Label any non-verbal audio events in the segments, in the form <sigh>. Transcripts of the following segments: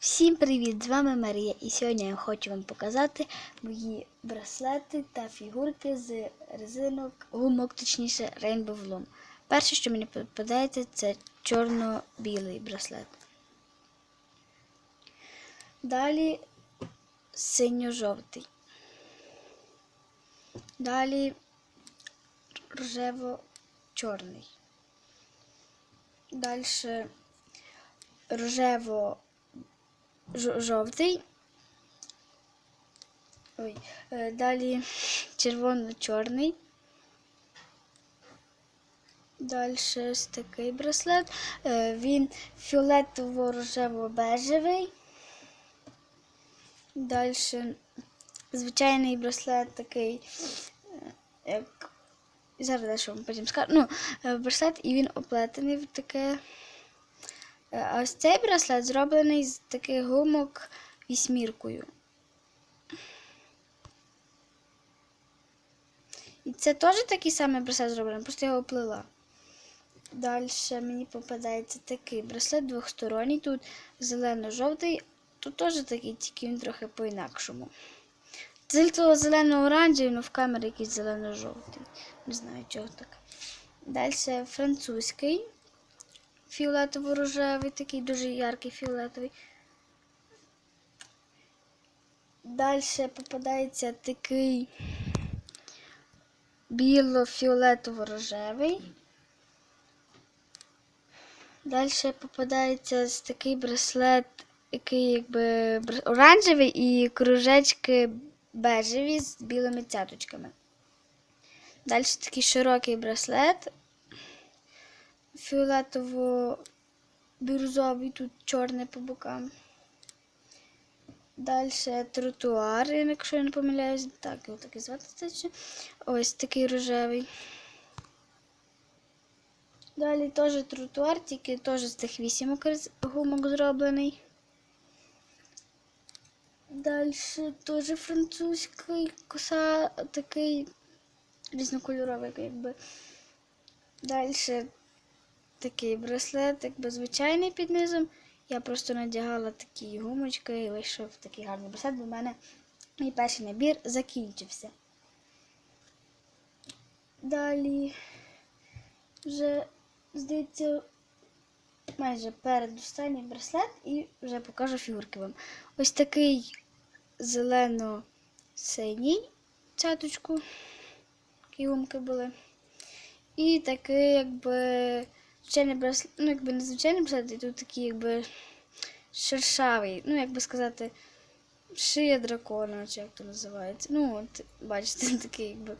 Всім привіт! З вами Марія. І сьогодні я хочу вам показати мої браслети та фігурки з резинок, гумок, точніше, Rainbow Loom. Перше, що мені попадається, це чорно-білий браслет. Далі синьо-жовтий. Далі рожево-чорний. Далі рожево жо- жовтий. Ой, е, далі червоно-чорний. Далі ось такий браслет. Е, Він фіолетово-рожево-бежевий. Далі звичайний браслет такий, е, як зараз дещо вам потім скажу. Ну, браслет, і він оплетений в таке. Е, ось цей браслет зроблений з таких гумок вісьміркою. І це теж такий самий браслет зроблений, просто я його оплела. Далі мені попадається такий браслет двохсторонній. Тут зелено-жовтий, тут теж такий, тільки він трохи по-інакшому. Тільки зелено-оранжевий, але в камері якийсь зелено-жовтий. Не знаю, чого так. Далі французький фіолетово-рожевий, такий дуже яркий фіолетовий. Далі попадається такий біло-фіолетово-рожевий. Далі попадається такий браслет, який якби оранжевий і кружечки бежеві з білими цяточками. Далі такий широкий браслет фіолетово-бірюзовий, тут чорне по бокам. Далі тротуар, якщо я не помиляюсь, так, його так і звати точно. Ось такий рожевий. Далі теж тротуар, тільки теж з тих вісімок з гумок зроблений. Далі теж французький коса такий різнокольоровий, якби. Далі такий браслет, якби звичайний під низом. Я просто надягала такі гумочки і вийшов такий гарний браслет, бо в мене мій перший набір закінчився. Далі вже, здається, майже передостанній браслет і вже покажу фігурки вам. Ось такий зелено-синій цяточку, такі гумки були. І такий, якби, звичайний браслет, ну, якби не звичайний браслет, і тут такий, якби шершавий, ну, як би сказати, шия дракона, чи як то називається. Ну, от, бачите, <laughs> такий, якби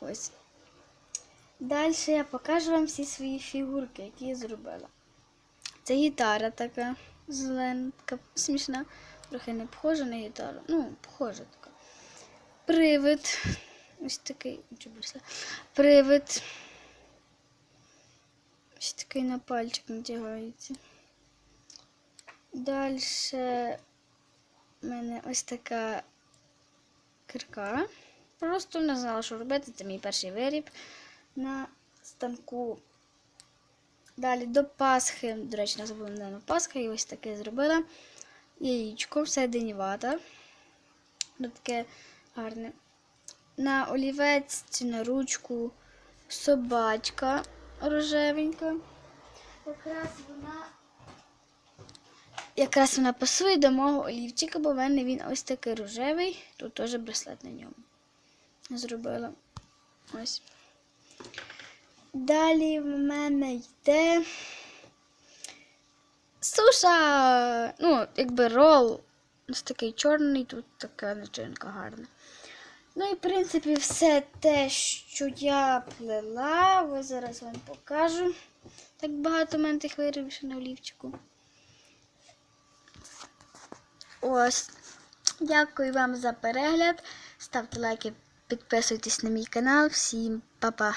ось. Далі я покажу вам всі свої фігурки, які я зробила. Це гітара така зелена, така смішна, трохи не похожа на гітару. Ну, похожа така. Привид. Ось такий. Привид. Ось такий на пальчик натягається. Далі в мене ось така кирка. Просто не знала, що робити. Це мій перший виріб на станку. Далі до Пасхи. До речі, не забула на Пасха, і ось таке зробила. Яєчко, всередині вата. Воно таке гарне. На олівець чи на ручку собачка рожевенька. Якраз вона якраз вона пасує до мого олівчика, бо в мене він ось такий рожевий. Тут теж браслет на ньому. Зробила. Ось. Далі в мене йде суша. Ну, якби рол. Ось такий чорний, тут така начинка гарна. Ну і, в принципі, все те, що я плела, ось зараз вам покажу. Так багато в мене тих вирів ще на олівчику. Ось. Дякую вам за перегляд. Ставте лайки, підписуйтесь на мій канал. Всім па-па!